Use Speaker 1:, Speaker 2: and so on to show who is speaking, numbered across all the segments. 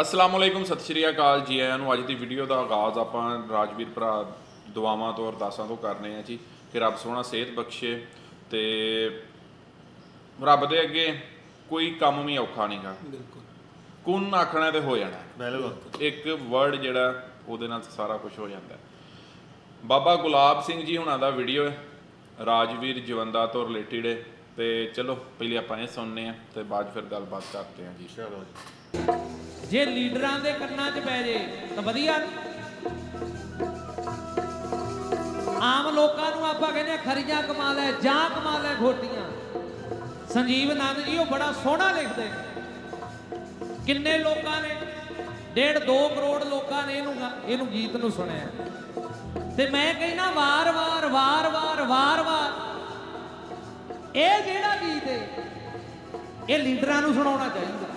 Speaker 1: ਅਸਲਾਮ ਵਾਲੇਕੁਮ ਸਤਿ ਸ਼੍ਰੀ ਅਕਾਲ ਜੀ। ਆਇਆਂ ਨੂੰ ਅੱਜ ਦੀ ਵੀਡੀਓ ਦਾ ਆਗਾਜ਼ ਆਪਾਂ ਰਾਜਵੀਰ ਭਰਾ ਦੁਆਵਾਂ ਤੋਂ ਅਰਦਾਸਾਂ ਤੋਂ ਕਰਨੇ ਆ ਜੀ ਕਿ ਰੱਬ ਸੋਹਣਾ ਸਿਹਤ ਬਖਸ਼ੇ ਤੇ ਰੱਬ ਦੇ ਅੱਗੇ ਕੋਈ ਕੰਮ ਵੀ ਔਖਾ ਨਹੀਂਗਾ
Speaker 2: ਬਿਲਕੁਲ।
Speaker 1: ਕੁਨ ਆਖਣਾ ਤੇ ਹੋ ਜਾਣਾ।
Speaker 3: ਬਿਲਕੁਲ।
Speaker 1: ਇੱਕ ਵਰਡ ਜਿਹੜਾ ਉਹਦੇ ਨਾਲ ਸਾਰਾ ਕੁਝ ਹੋ ਜਾਂਦਾ। ਬਾਬਾ ਗੁਲਾਬ ਸਿੰਘ ਜੀ ਹੁਣਾਂ ਦਾ ਵੀਡੀਓ ਹੈ ਰਾਜਵੀਰ ਜਵੰਦਾ ਤੋਂ ਰਿਲੇਟਡ ਹੈ। ਤੇ ਚਲੋ ਪਹਿਲੇ ਆਪਾਂ ਇਹ ਸੁਣਨੇ ਆ ਤੇ ਬਾਅਦ ਫਿਰ ਗੱਲਬਾਤ ਕਰਦੇ ਆ ਜੀ।
Speaker 3: ਚਲੋ ਜੀ।
Speaker 2: ਜੇ ਲੀਡਰਾਂ ਦੇ ਕੰਨਾਂ 'ਚ ਪੈ ਜੇ, ਤਾਂ ਵਧੀਆ। ਆਮ ਲੋਕਾਂ ਨੂੰ ਆਪਾਂ ਕਹਿੰਦੇ ਆ, ਖਰੀਆਂ ਕਮਾ ਲੈ, ਜਾਂ ਕਮਾ ਲੈ ਘੋਟੀਆਂ ਸੰਜੀਵ ਨੰਦ ਜੀ, ਉਹ ਬੜਾ ਸੋਹਣਾ ਲਿਖਦੇ ਕਿੰਨੇ ਲੋਕਾਂ ਨੇ, ਡੇਢ 2 ਕਰੋੜ ਲੋਕਾਂ ਨੇ ਇਹਨੂੰ ਗਾ- ਇਹਨੂੰ ਗੀਤ ਨੂੰ ਸੁਣਿਆ। ਤੇ ਮੈਂ ਕਹਿੰਦਾ ਵਾਰ-ਵਾਰ ਵਾਰ-ਵਾਰ ਵਾਰ-ਵਾਰ ਇਹ ਜਿਹੜਾ ਗੀਤ ਹੈ ਇਹ ਲੀਡਰਾਂ ਨੂੰ ਸੁਣਾਉਣਾ ਚਾਹੀਦਾ।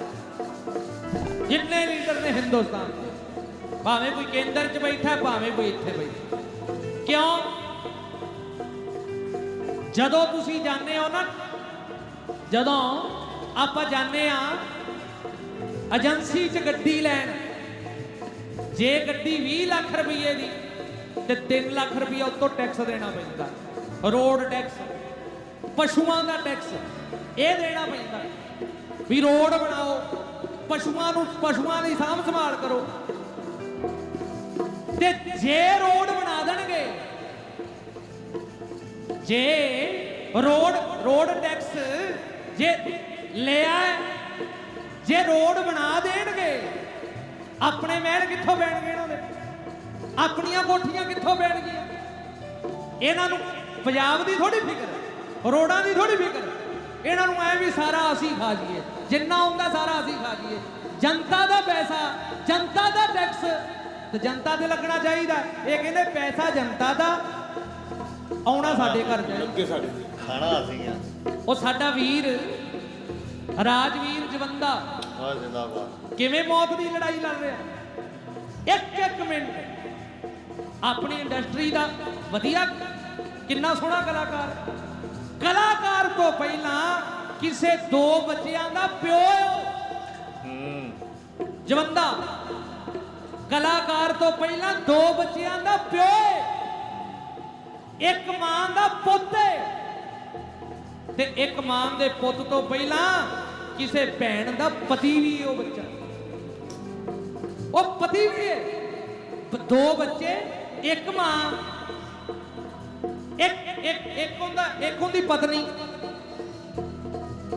Speaker 2: ਜਿੰਨੇ ਲੀਡਰ ਨੇ ਹਿੰਦੁਸਤਾਨ ਦੇ। ਭਾਵੇਂ ਕੋਈ ਕੇਂਦਰ 'ਚ ਬੈਠਾ ਭਾਵੇਂ ਕੋਈ ਇੱਥੇ ਬੈਠਾ ਕਿਉਂ? ਜਦੋਂ ਤੁਸੀਂ ਜਾਂਦੇ ਹੋ ਨਾ, ਜਦੋਂ ਆਪਾਂ ਜਾਂਦੇ ਆ ਏਜੰਸੀ 'ਚ ਗੱਡੀ ਲੈਣ, ਜੇ ਗੱਡੀ 20 ਲੱਖ ਰੁਪਏ ਦੀ, ਤੇ 3 ਲੱਖ ਰੁਪਏ ਉੱਤੋਂ ਟੈਕਸ ਦੇਣਾ ਪੈਂਦਾ। ਰੋਡ ਟੈਕਸ ਪਸ਼ੂਆਂ ਦਾ ਟੈਕਸ ਇਹ ਦੇਣਾ ਪੈਂਦਾ। ਵੀ ਰੋਡ ਬਣਾਓ ਪਸ਼ੂਆਂ ਨੂੰ, ਪਸ਼ੂਆਂ ਦੀ ਸਾਂਭ ਸੰਭਾਲ ਕਰੋ। ਤੇ ਜੇ ਰੋਡ ਬਣਾ ਦੇਣਗੇ, ਜੇ ਰੋਡ ਰੋਡ ਟੈਕਸ ਜੇ ਲਿਆ, ਜੇ ਰੋਡ ਬਣਾ ਦੇਣਗੇ, ਆਪਣੇ ਮਹਿਲ ਕਿੱਥੋਂ ਬੈਣਗੇ ਇਹਨਾਂ ਦੇ? ਆਪਣੀਆਂ ਕੋਠੀਆਂ ਕਿੱਥੋਂ ਬੈਣਗੀਆਂ ਇਹਨਾਂ ਨੂੰ ਪੰਜਾਬ ਦੀ ਥੋੜੀ ਫਿਕਰ, ਰੋਡਾਂ ਦੀ ਥੋੜੀ ਫਿਕਰ। ਇਹਨਾਂ ਨੂੰ ਐ ਵੀ ਸਾਰਾ ਅਸੀਂ ਖਾ ਜੀਏ। ਜਿੰਨਾ ਹੁੰਦਾ ਸਾਰਾ ਅਸੀਂ ਖਾ ਜੀਏ ਜਨਤਾ ਦਾ ਪੈਸਾ ਜਨਤਾ ਦਾ ਟੈਕਸ ਤੇ ਜਨਤਾ ਤੇ ਲੱਗਣਾ ਚਾਹੀਦਾ। ਇਹ ਕਹਿੰਦੇ ਪੈਸਾ ਜਨਤਾ ਦਾ ਆਉਣਾ ਸਾਡੇ ਘਰ ਚਾਹੀਦਾ
Speaker 3: ਅੱਗੇ ਸਾਡੇ ਖਾਣਾ ਅਸੀਂ ਆ।
Speaker 2: ਉਹ ਸਾਡਾ ਵੀਰ ਰਾਜਵੀਰ ਜਵੰਦਾ।
Speaker 3: ਆ ਜਿੰਦਾਬਾਦ।
Speaker 2: ਕਿਵੇਂ ਮੌਤ ਦੀ ਲੜਾਈ ਲੜ ਰਿਹਾ? ਇੱਕ ਇੱਕ ਮਿੰਟ। ਆਪਣੀ ਇੰਡਸਟਰੀ ਦਾ ਵਧੀਆ ਕਿੰਨਾ ਸੋਹਣਾ ਕਲਾਕਾਰ। ਹੈ। ਕਲਾਕਾਰ ਤੋਂ ਪਹਿਲਾਂ ਕਿਸੇ ਦੋ ਬੱਚਿਆਂ ਦਾ ਪਿਓ ਹੈ। ਜਵੰਦਾ ਕਲਾਕਾਰ ਤੋਂ ਪਹਿਲਾਂ ਦੋ ਬੱਚਿਆਂ ਦਾ ਪਿਓ ਹੈ। ਇੱਕ ਮਾਂ ਦਾ ਪੁੱਤ ਹੈ ਤੇ ਇੱਕ ਮਾਂ ਦੇ ਪੁੱਤ ਤੋਂ ਪਹਿਲਾਂ ਕਿਸੇ ਭੈਣ ਦਾ ਪਤੀ ਵੀ ਉਹ ਬੱਚਾ। ਉਹ ਪਤੀ ਵੀ ਹੈ ਦੋ ਬੱਚੇ ਇੱਕ ਮਾਂ। ਇੱਕ ਇੱਕ ਇੱਕ ਹੁੰਦਾ ਇੱਕ ਹੁੰਦੀ ਪਤਨੀ।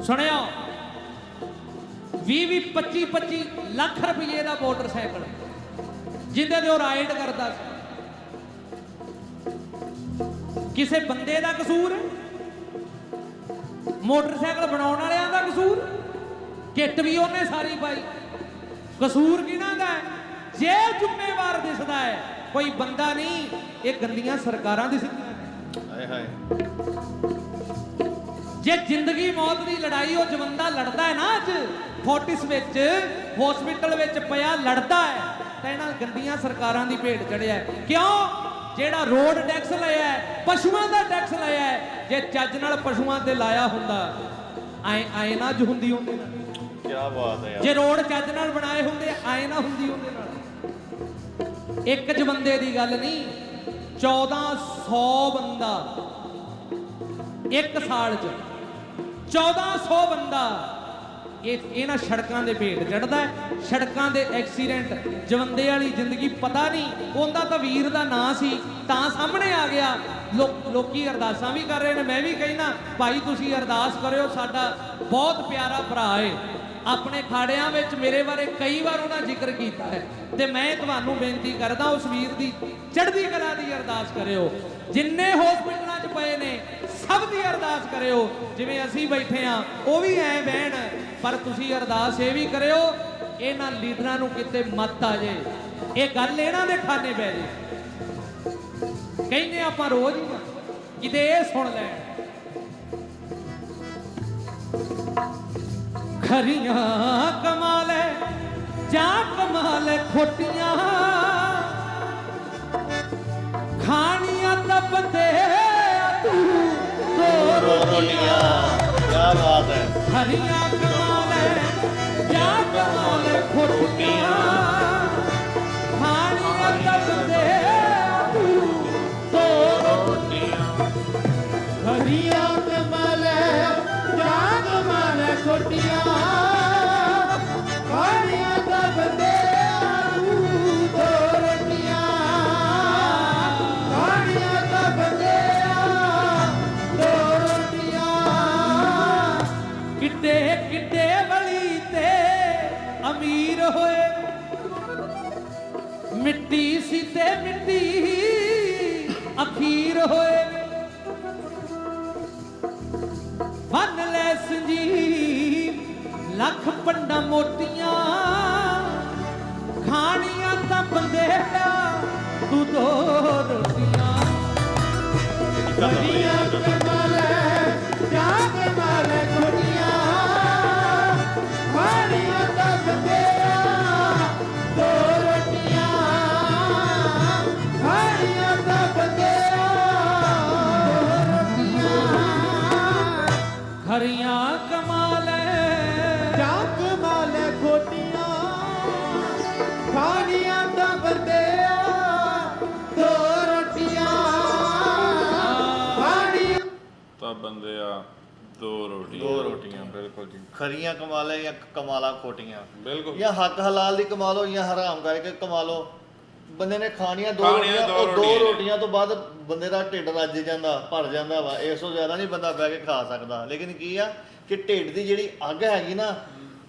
Speaker 2: ਸੁਣਿਓ 20 20 25 25 ਲੱਖ ਰੁਪਏ ਦਾ ਮੋਟਰਸਾਈਕਲ, ਜਿੰਦੇ ਤੇ ਉਹ ਰਾਈਡ ਕਰਦਾ ਸੀ। ਕਿਸੇ ਬੰਦੇ ਦਾ ਕਸੂਰ? ਮੋਟਰਸਾਈਕਲ ਬਣਾਉਣ ਵਾਲਿਆਂ ਦਾ ਕਸੂਰ? ਕਿੱਟ ਵੀ ਉਹਨੇ ਸਾਰੀ ਪਾਈ। ਕਸੂਰ ਕਿਹਨਾਂ ਦਾ ਜੇ ਜ਼ਿੰਮੇਵਾਰ ਦਿਸਦਾ ਹੈ। ਕੋਈ ਬੰਦਾ ਨਹੀਂ, ਇਹ ਗੰਦੀਆਂ ਸਰਕਾਰਾਂ ਦਿਸਦੀਆਂ ਨੇ
Speaker 3: ਹਾਏ ਹਾਏ।
Speaker 2: ਜੇ ਜ਼ਿੰਦਗੀ ਮੌਤ ਦੀ ਲੜਾਈ ਉਹ ਜਵੰਦਾ ਲੜਦਾ ਹੈ ਨਾ ਅੱਜ ਫੋਰਟਿਸ ਵਿੱਚ ਹਸਪੀਟਲ ਵਿੱਚ ਪਿਆ ਲੜਦਾ ਹੈ ਤਾਂ ਇਹਨਾਂ ਗੰਦੀਆਂ ਸਰਕਾਰਾਂ ਦੀ ਭੇਟ ਚੜਿਆ। ਕਿਉਂ? ਜਿਹੜਾ ਰੋਡ ਟੈਕਸ ਲਿਆ ਹੈ ਪਸ਼ੂਆਂ ਦਾ ਟੈਕਸ ਲਿਆ ਹੈ ਜੇ ਚੱਜ ਨਾਲ ਪਸ਼ੂਆਂ ਤੇ ਲਾਇਆ ਹੁੰਦਾ ਐ ਐ ਨਾ ਜ ਹੁੰਦੀ ਨਾਲ।
Speaker 3: ਕੀ ਬਾਤ ਹੈ ਯਾਰ।
Speaker 2: ਜੇ ਰੋਡ ਚੱਜ ਨਾਲ ਬਣਾਏ ਹੁੰਦੇ ਐ ਨਾ ਹੁੰਦੀ ਉਹਦੇ ਨਾਲ। ਇੱਕ ਜ ਬੰਦੇ ਦੀ ਗੱਲ ਨਹੀਂ 1400 ਬੰਦਾ ਇੱਕ ਸਾਲ ਚ 1400 ਬੰਦਾ। ਇਹ ਇਹਨਾਂ ਸੜਕਾਂ ਦੇ ਭੇਟ ਚੜਦਾ ਹੈ। ਸੜਕਾਂ ਦੇ ਐਕਸੀਡੈਂਟ ਜਵੰਦੇ ਵਾਲੀ ਜ਼ਿੰਦਗੀ ਪਤਾ ਨਹੀਂ। ਉਹਦਾ ਤਾਂ ਵੀਰ ਦਾ ਨਾਂ ਸੀ, ਤਾਂ ਸਾਹਮਣੇ ਆ ਗਿਆ। ਲੋਕ- ਲੋਕੀ ਅਰਦਾਸਾਂ ਵੀ ਕਰ ਰਹੇ ਨੇ। ਮੈਂ ਵੀ ਕਹਿਣਾ ਭਾਈ ਤੁਸੀਂ ਅਰਦਾਸ ਕਰਿਓ, ਸਾਡਾ ਬਹੁਤ ਪਿਆਰਾ ਭਰਾ ਏ। ਆਪਣੇ ਖਾੜਿਆਂ ਵਿੱਚ ਮੇਰੇ ਬਾਰੇ ਕਈ ਵਾਰ ਉਹਨਾਂ ਜ਼ਿਕਰ ਕੀਤਾ ਹੈ। ਤੇ ਮੈਂ ਤੁਹਾਨੂੰ ਬੇਨਤੀ ਕਰਦਾ, ਉਸ ਵੀਰ ਦੀ ਚੜ੍ਹਦੀ ਕਲਾ ਦੀ ਅਰਦਾਸ ਕਰਿਓ। ਜਿੰਨੇ ਹਸਪੀਟਲਾਂ 'ਚ ਪਏ ਨੇ, ਸਭ ਦੀ ਅਰਦਾਸ ਕਰਿਓ। ਜਿਵੇਂ ਅਸੀਂ ਬੈਠੇ ਆ ਉਹ ਵੀ ਐ ਬਹਿਣ, ਪਰ ਤੁਸੀਂ ਅਰਦਾਸ ਇਹ ਵੀ ਕਰਿਓ, ਇਹਨਾਂ ਲੀਡਰਾਂ ਨੂੰ ਕਿਤੇ ਮਤ ਆ ਜੇ। ਇਹ ਗੱਲ ਇਹਨਾਂ ਦੇ ਖਾਨੇ ਪੈ ਜੇ। ਕਹਿੰਦੇ ਆਪਾਂ ਰੋਜ਼ ਹੀ ਕਿਤੇ ਇਹ ਸੁਣ ਲੈਣ। ਖਰੀਆਂ ਕਮਾਲੇ ਜਾਂ ਕਮਾਲੇ ਖੋਟੀਆਂ। ਖਾਣੀਆਂ ਤਾਂ ਬੰਦੇ ਤੂੰ ਦੋ ਰੋਟੀਆਂ
Speaker 3: ਕੀ ਬਾਤ ਹੈ
Speaker 2: ਹਰੀਆਂ ਅਖੀਰ ਹੋਏ। ਬੰਨ ਲੈ ਸੰਜੀਵ, ਲੱਖ ਪੰਡਾ ਮੋਟੀਆਂ ਖਾਣੀਆਂ ਤਾਂ ਬੰਦੇ ਤੂੰ ਦੋ ਰੋਟੀਆਂ। ਬੜੀਆਂ ਖਰੀਆਂ ਕਮਾਲੇ।
Speaker 4: ਜਾ ਕਮਾਲੇ ਖੋਟੀਆਂ ਖਾਣੀਆਂ ਤਾਂ ਬੰਦਿਆ ਦੋ ਰੋਟੀਆਂ ਖਾਣੀਆਂ।
Speaker 1: ਤਾਂ ਬੰਦੇ ਆ ਦੋ ਰੋਟੀਆਂ।
Speaker 3: ਦੋ ਰੋਟੀਆਂ ਬਿਲਕੁਲ ਜੀ। ਖਰੀਆਂ ਕਮਾ ਲੈ ਜਾਂ ਕਮਾਲਾ ਖੋਟੀਆਂ?
Speaker 1: ਬਿਲਕੁਲ।
Speaker 3: ਜਾਂ ਹੱਕ ਹਲਾਲ ਦੀ ਕਮਾ ਲਓ ਜਾਂ ਹਰਾਮ ਕਰਕੇ ਕਮਾ ਲਓ ਬੰਦੇ ਨੇ ਖਾਣੀਆਂ ਦੋ
Speaker 1: ਖਾਣੀਆਂ
Speaker 3: ਰੋਟੀਆਂ
Speaker 1: ਦੋ
Speaker 3: ਉਹ ਦੋ
Speaker 1: ਰੋਟੀਆਂ ਨੇ।
Speaker 3: ਰੋਟੀਆਂ ਤੋਂ ਬਾਅਦ ਬੰਦੇ ਦਾ ਢਿੱਡ ਰੱਜ ਜਾਂਦਾ ਭਰ ਜਾਂਦਾ ਵਾ ਇਸ ਤੋਂ ਜ਼ਿਆਦਾ ਨਹੀਂ ਬੰਦਾ ਬਹਿ ਕੇ ਖਾ ਸਕਦਾ ਲੇਕਿਨ ਕੀ ਆ ਕਿ ਢਿੱਡ ਦੀ ਜਿਹੜੀ ਅੱਗ ਹੈਗੀ ਨਾ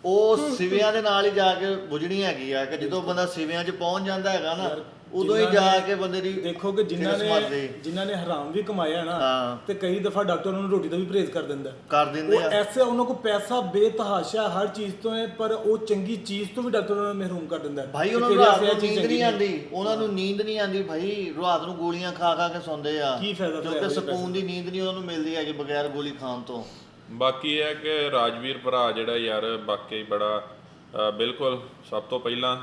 Speaker 3: ਉਹ ਸਿਵਿਆਂ ਦੇ ਨਾਲ ਹੀ ਜਾ ਕੇ ਬੁਝਣੀ ਹੈਗੀ ਆ ਕਿ ਜਦੋਂ ਬੰਦਾ ਸਿਵਿਆਂ 'ਚ ਪਹੁੰਚ ਜਾਂਦਾ ਹੈਗਾ ਨਾ ਉਦੋਂ ਹੀ ਜਾ ਕੇ ਬੰਦੇ ਦੀ
Speaker 4: ਦੇਖੋ ਕਿ ਜਿਨ੍ਹਾਂ ਨੇ ਜਿਨ੍ਹਾਂ ਨੇ ਹਰਾਮ ਵੀ ਕਮਾਇਆ ਨਾ
Speaker 3: ਹਾਂ।
Speaker 4: ਤੇ ਕਈ ਦਫਾ ਡਾਕਟਰ ਉਹਨਾਂ ਨੂੰ ਰੋਟੀ ਦਾ ਵੀ ਪਰਹੇਜ਼ ਕਰ ਦਿੰਦਾ।
Speaker 3: ਕਰ ਦਿੰਦੇ
Speaker 4: ਉਹ
Speaker 3: ਆ
Speaker 4: ਐਸੇ ਉਹਨਾਂ ਕੋਲ ਪੈਸਾ ਬੇਤਹਾਸ਼ਾ ਹਰ ਚੀਜ਼ ਤੋਂ ਹੈ ਪਰ ਉਹ ਚੰਗੀ ਚੀਜ਼ ਤੋਂ ਵੀ ਡਾਕਟਰ ਉਹਨਾਂ ਨੂੰ ਮਹਿਰੂਮ ਕਰ ਦਿੰਦਾ ਹੈ।
Speaker 3: ਭਾਈ
Speaker 4: ਕਿ
Speaker 3: ਉਹਨਾਂ ਨੂੰ ਰਾਤ ਨੂੰ
Speaker 4: ਚੀਜ਼
Speaker 3: ਨੀਂਦ ਨਹੀਂ ਆਉਂਦੀ। ਉਹਨਾਂ ਨੂੰ ਨੀਂਦ ਨਹੀਂ ਆਉਂਦੀ। ਭਾਈ ਰਾਤ ਨੂੰ ਗੋਲੀਆਂ ਖਾ ਖਾ ਕੇ ਸੌਂਦੇ ਆ।
Speaker 4: ਕੀ ਫਾਇਦਾ ਫਿਰ
Speaker 3: ਕਿਉਂਕਿ ਸਕੂਨ ਦੀ ਨੀਂਦ ਨਹੀਂ ਉਹਨਾਂ ਨੂੰ ਮਿਲਦੀ ਹੈਗੀ ਬਗੈਰ ਗੋਲੀ ਖਾਣ ਤੋਂ।
Speaker 1: ਬਾਕੀ ਇਹ ਹੈ ਕਿ ਰਾਜਵੀਰ ਭਰਾ ਜਿਹੜਾ ਯਾਰ ਵਾਕਈ ਬੜਾ ਬਿਲਕੁਲ ਸਭ ਤੋਂ ਪਹਿਲਾਂ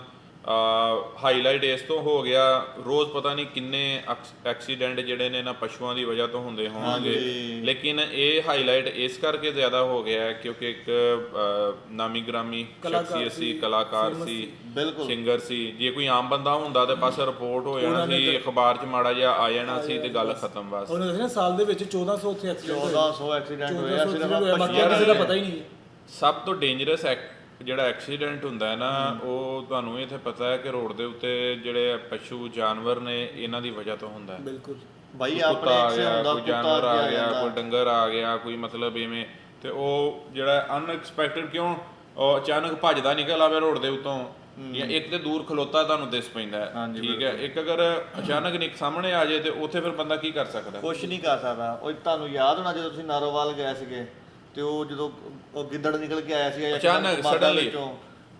Speaker 1: ਹਾਈਲਾਈਟ ਇਸ ਤੋਂ ਹੋ ਗਿਆ ਰੋਜ਼ ਪਤਾ ਨਹੀਂ ਕਿੰਨੇ ਐਕਸ- ਐਕਸੀਡੈਂਟ ਜਿਹੜੇ ਨੇ ਨਾ ਪਸ਼ੂਆਂ ਦੀ ਵਜ੍ਹਾ ਤੋਂ ਹੁੰਦੇ ਹੋਣਗੇ। ਲੇਕਿਨ ਇਹ ਹਾਈਲਾਈਟ ਇਸ ਕਰਕੇ ਜ਼ਿਆਦਾ ਹੋ ਗਿਆ ਕਿਉਂਕਿ ਇੱਕ ਨਾਮੀ ਗ੍ਰਾਮੀ ਸ਼ਖਸੀਅਤ ਸੀ ਕਲਾਕਾਰ ਸੀ ਸਿੰਗਰ ਸੀ। ਜੇ ਕੋਈ ਆਮ ਬੰਦਾ ਹੁੰਦਾ ਤੇ ਬਸ ਰਿਪੋਰਟ ਹੋ ਜਾਣਾ ਸੀ ਅਖਬਾਰ 'ਚ ਮਾੜਾ ਜਿਹਾ ਆ ਜਾਣਾ ਸੀ ਤੇ ਗੱਲ ਖਤਮ ਬਸ।
Speaker 4: ਉਹਨੇ ਦੱਸਿਆ ਸਾਲ ਦੇ ਵਿੱਚ 1400 ਉੱਥੇ ਐਕਸੀਡੈਂਟ
Speaker 3: 1400 ਐਕਸੀਡੈਂਟ ਹੋਇਆ ਸਿਰਫ
Speaker 4: ਬਾਕੀ ਕਿਸੇ ਦਾ। ਪਤਾ ਹੀ ਨਹੀਂ।
Speaker 1: ਸਭ ਤੋਂ ਡੇਂਜਰਸ ਜਿਹੜਾ ਐਕਸੀਡੈਂਟ ਹੁੰਦਾ ਹੈ ਨਾ ਉਹ ਤੁਹਾਨੂੰ ਇੱਥੇ ਪਤਾ ਹੈ ਕਿ ਰੋਡ ਦੇ ਉੱਤੇ ਜਿਹੜੇ ਪਸ਼ੂ ਜਾਨਵਰ ਨੇ ਇਹਨਾਂ ਦੀ ਵਜ੍ਹਾ ਤੋਂ ਹੁੰਦਾ ਹੈ।
Speaker 4: ਬਿਲਕੁਲ।
Speaker 3: ਭਾਈ ਆਪਣੇ
Speaker 1: ਗਿਆ
Speaker 3: ਹੁੰਦਾ
Speaker 1: ਕੋਈ ਜਾਨਵਰ ਆ ਗਿਆ। ਕੋਈ ਡੰਗਰ ਆ ਗਿਆ ਕੋਈ ਮਤਲਬ ਇਵੇਂ ਤੇ ਉਹ ਜਿਹੜਾ ਅਨਐਕਸਪੈਕਟਡ ਕਿਉਂ ਉਹ ਅਚਾਨਕ ਭੱਜਦਾ ਨਿਕਲ ਆਵੇ ਰੋਡ ਦੇ ਉੱਤੋਂ ਜਾਂ ਇੱਕ ਤੇ ਦੂਰ ਖਲੋਤਾ ਤੁਹਾਨੂੰ ਦਿਸ ਪੈਂਦਾ ਠੀਕ ਹੈ ਇੱਕ ਅਗਰ ਅਚਾਨਕ ਨਿਕ ਸਾਹਮਣੇ ਆ ਜਾਏ ਤੇ ਉੱਥੇ ਫਿਰ ਬੰਦਾ ਕੀ ਕਰ ਸਕਦਾ?
Speaker 3: ਕੁਛ ਨਹੀਂ ਕਰ ਸਕਦਾ। ਉਹ ਤੁਹਾਨੂੰ ਯਾਦ ਹੋਣਾ ਜਦੋਂ ਤੁਸੀਂ ਨਾਰੋਵਾਲ ਗਏ ਸੀਗੇ? ਤੇ ਉਹ ਜਦੋਂ ਉਹ ਗਿੱਦੜ ਨਿਕਲ ਕੇ ਆਇਆ ਸੀ
Speaker 1: ਅਚਾਨਕ, suddenly।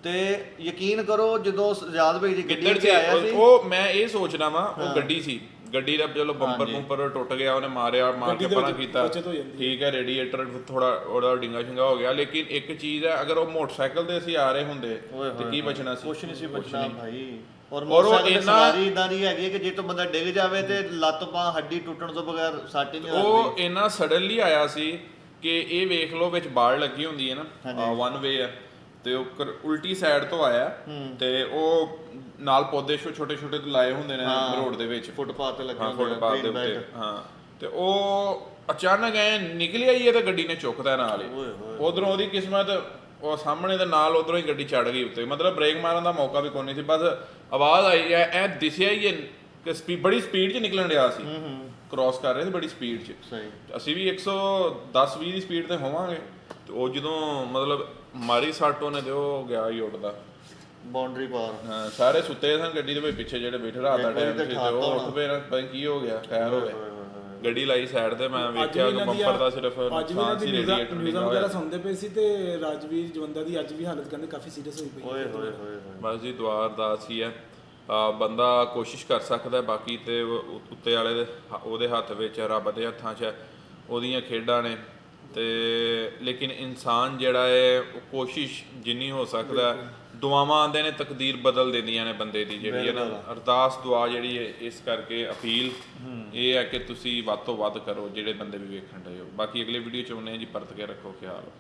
Speaker 3: ਤੇ ਯਕੀਨ ਕਰੋ ਜਦੋਂ ਯਾਦ ਭਾਈ ਦੀ ਗੱਡੀ
Speaker 1: ਗਿੱਦੜ
Speaker 3: ਤੇ ਆਇਆ
Speaker 1: ਉਹ-
Speaker 3: ਸੀ।
Speaker 1: ਉਹ ਮੈਂ ਇਹ ਸੋਚਣਾ ਵਾ ਉਹ ਗੱਡੀ ਸੀ। ਗੱਡੀ ਦਾ ਚਲੋ ਬੰਪਰ ਬੰਪਰ ਟੁੱਟ ਗਿਆ ਉਹਨੇ ਮਾਰਿਆ ਮਾਰ ਕੇ ਪਰਾਂ ਕੀਤਾ।
Speaker 4: ਬਚਤ ਹੋ ਜਾਂਦੀ।
Speaker 1: ਠੀਕ ਹੈ ਰੇਡੀਏਟਰ ਥੋੜਾ ਉਹਦਾ ਡਿੰਗਾ ਸ਼ਿੰਗਾ ਹੋ ਗਿਆ ਲੇਕਿਨ ਇੱਕ ਚੀਜ਼ ਹੈ ਅਗਰ ਉਹ ਮੋਟਰਸਾਈਕਲ ਤੇ ਅਸੀਂ ਆ ਰਹੇ ਹੁੰਦੇ ਤੇ ਕੀ ਬਚਣਾ ਸੀ?
Speaker 3: ਕੁਛ ਨਹੀਂ ਸੀ ਬਚਣਾ ਭਾਈ। ਔਰ
Speaker 1: ਉਹ
Speaker 3: ਮੋਟਰਸਾਈਕਲ ਦੀ
Speaker 1: ਇੰਨਾ-
Speaker 3: ਸਵਾਰੀ ਇਦਾਂ ਦੀ ਹੈਗੀ ਹੈ ਕਿ ਜੇ ਤੋਂ ਬੰਦਾ ਡਿੱਗ ਜਾਵੇ ਤੇ ਲੱਤ ਬਾਹ ਹੱਡੀ ਟੁੱਟਣ ਤੋਂ ਬਗੈਰ ਸੱਟ ਹੀ ਨਹੀਂ ਲੱਗਦੀ।
Speaker 1: ਉਹ ਇੰਨਾ ਸਡਨਲੀ ਆਇਆ ਸੀ ਕਿ ਇਹ ਵੇਖ ਲਓ ਵਿੱਚ ਬਾੜ ਲੱਗੀ ਹੁੰਦੀ ਹੈ ਨਾ ਵਨ ਵੇ ਹੈ ਤੇ ਉਹ ਉਲਟੀ ਸਾਈਡ ਤੋਂ ਆਇਆ। ਤੇ ਉਹ ਨਾਲ ਪੌਦੇ ਛੋਟੇ ਛੋਟੇ ਲਾਏ ਹੁੰਦੇ ਨੇ ਰੋਡ ਦੇ ਵਿੱਚ।
Speaker 3: ਫੁੱਟਪਾਥ ਤੇ ਲੱਗੇ ਹੁੰਦੇ
Speaker 1: ਫੁੱਟਪਾਥ ਦੇ ਉੱਤੇ। ਹਾਂ। ਤੇ ਉਹ ਅਚਾਨਕ ਐ ਨਿਕਲਿਆ ਹੀ ਇਹ ਤਾਂ ਗੱਡੀ ਨੇ ਚੁੱਕਦਾ ਨਾਲ ਹੀ। ਉਧਰੋਂ ਉਹਦੀ ਕਿਸਮਤ ਉਹ ਸਾਹਮਣੇ ਦੇ ਨਾਲ ਉਧਰੋਂ ਹੀ ਗੱਡੀ ਚੜ ਗਈ ਉੱਤੇ। ਮਤਲਬ ਬ੍ਰੇਕ ਮਾਰਨ ਦਾ ਮੌਕਾ ਵੀ ਕੋਈ ਨਹੀਂ ਸੀ। ਬਸ ਆਵਾਜ਼ ਆਈ ਐ ਐ ਦਿਸਿਆ ਹੀ ਇਹ ਕਿ ਸਪੀਡ ਬੜੀ ਸਪੀਡ 'ਚ ਨਿਕਲਣ ਡਿਆ ਸੀ।
Speaker 3: ਹੂੰ ਹੂੰ।
Speaker 1: ਕ੍ਰਾਸ ਕਰ ਰਹੇ ਸੀ ਬੜੀ ਸਪੀਡ 'ਚ।
Speaker 3: ਸਹੀ।
Speaker 1: ਅਸੀਂ ਵੀ 110 20 ਦੀ ਸਪੀਡ ਤੇ ਹੋਵਾਂਗੇ। ਤੇ ਉਹ ਜਦੋਂ ਮਤਲਬ ਮਾਰੀ ਸੱਟ ਉਹਨੇ ਤੇ ਉਹ ਗਿਆ ਹੀ ਉੱਡਦਾ।
Speaker 3: ਬਾਉਂਡਰੀ ਪਾਰ।
Speaker 1: ਹਾਂ, ਸਾਰੇ ਸੁੱਤੇ ਸਨ ਗੱਡੀ ਦੇ ਵਿੱਚ ਪਿੱਛੇ ਜਿਹੜੇ ਬੈਠੇ ਰਾਤ ਦਾ ਟਾਈਮ ਸੀ ਤੇ ਉਹ ਉੱਠ। ਪਏ ਨਾ ਪਤਾ ਨੀ ਕੀ ਹੋ ਗਿਆ ਖੈਰ ਹੋਵੇ ਗੱਡੀ ਲਾਈ ਸਾਈਡ ਤੇ ਮੈਂ ਵੇਖਿਆ ਕਿ
Speaker 4: ਇਹਨਾਂ
Speaker 1: ਬੰਪਰ ਦਾ ਸਿਰਫ
Speaker 4: ਅੱਜ ਵੀ ਇਹਨਾਂ
Speaker 1: ਨੁਕਸਾਨ
Speaker 4: ਦੀ
Speaker 1: ਸੀ
Speaker 4: ਨਿਊਜ਼ਾਂ
Speaker 1: ਰੇਡੀਏਟਰ
Speaker 4: ਨਿਊਜ਼ਾਂ ਵਗੈਰਾ ਸੁਣਦੇ ਪਏ ਸੀ ਤੇ ਰਾਜਵੀਰ ਜਵੰਦਾ ਦੀ ਅੱਜ ਵੀ ਹਾਲਤ ਕਹਿੰਦੇ ਕਾਫੀ ਸੀਰੀਅਸ ਹੋਈ ਪਈ ਹੈ।
Speaker 3: ਓਏ ਹੋਏ ਹੋਏ ਹੋਏ।
Speaker 1: ਬਸ ਜੀ ਦੁਆ ਅਰਦਾਸ ਹੀ ਹੈ ਆ, ਬੰਦਾ ਕੋਸ਼ਿਸ਼ ਕਰ ਸਕਦਾ ਹੈ, ਬਾਕੀ ਤੇ ਉੱਤੇ ਵਾਲੇ ਦੇ ਉਹਦੇ ਹੱਥ ਵਿੱਚ ਰੱਬ ਦੇ ਹੱਥਾਂ 'ਚ ਉਹਦੀਆਂ ਖੇਡਾਂ ਨੇ। ਤੇ ਲੇਕਿਨ ਇਨਸਾਨ ਜਿਹੜਾ ਹੈ ਉਹ ਕੋਸ਼ਿਸ਼ ਜਿੰਨੀ ਹੋ ਸਕਦਾ ਦੁਆਵਾਂ ਆਂਦੇ ਨੇ ਤਕਦੀਰ ਬਦਲ ਦਿੰਦੀਆਂ ਨੇ ਬੰਦੇ ਦੀ ਜਿਹੜੀ ਹੈ ਨਾ ਅਰਦਾਸ ਦੁਆ ਜਿਹੜੀ ਹੈ ਇਸ ਕਰਕੇ ਅਪੀਲ ਇਹ ਹੈ ਕਿ ਤੁਸੀਂ ਵੱਧ ਤੋਂ ਵੱਧ ਕਰੋ ਜਿਹੜੇ ਬੰਦੇ ਵੀ ਵੇਖਣ ਰਹੇ ਹੋ। ਬਾਕੀ ਅਗਲੇ ਵੀਡੀਓ ਚ ਆਉਂਦੇ ਹਾਂ ਜੀ ਪਰਤ ਕੇ ਰੱਖੋ ਖਿਆਲ।